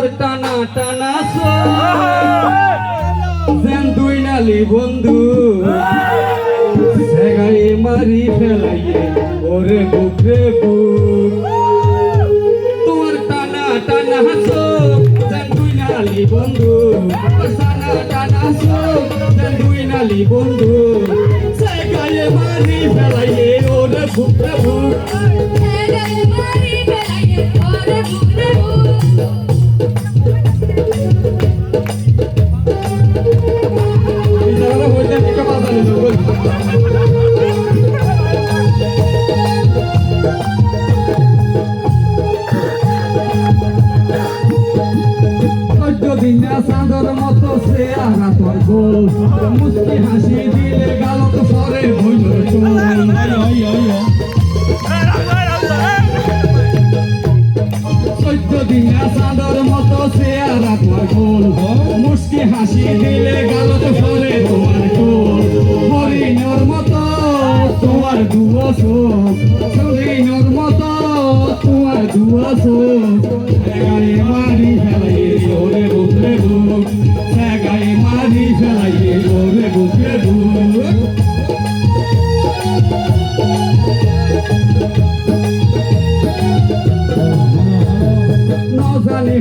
তোমার টানা টানা যেন দুই নালি বন্ধু। সেগাই মারি ফেলাইয়ে ওরে বুকে। তোমার টানা টানা হাসো যেন দুই নালি বন্ধু। টানা টানা হাসো যেন দুই নালি বন্ধু। দিন চাঁদর মতো সে আগা তোর গোল। মুস্কি হাসি দিলে গাল তো সরে হইল চোদ্দ দিন চাঁদর মতো সে আগা তোর গোল। মুস্কি হাসি দিলে গাল তো সরে তোমার চোল। হরিণর মতো তোমার দুয়ো হরিণর মতো তোমার দুয়ো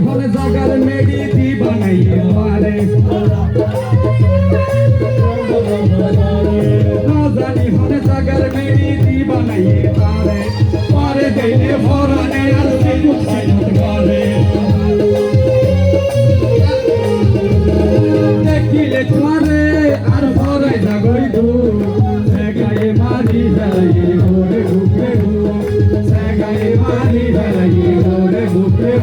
হলে জাগার মেডি দি বানাইয়ে মারে। নজানি হলে জাগার মেডি দি বানাইয়ে মারে। মারে দেনে ফরানে মারি ফেলাই ঘরে ঘুরে ঘু গায়ে মারি ফেলাই ঘরে ঘুরে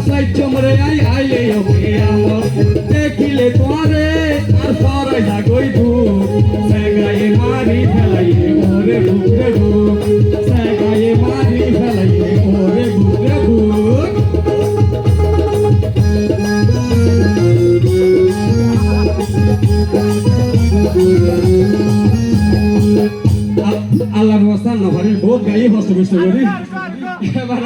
ঘু নসাই চমরে আই ওকে আমত দেখিলে তোমারে আর সরাই জাগই দু সেগায়ে মারি ফেলাই ওরে বুকে বুক সেগায়ে মারি ফেলাই ওরে বুকে বুক আল্লাহর রাস্তা না বহুত গাই হস্ত বিষ্ট করি এবার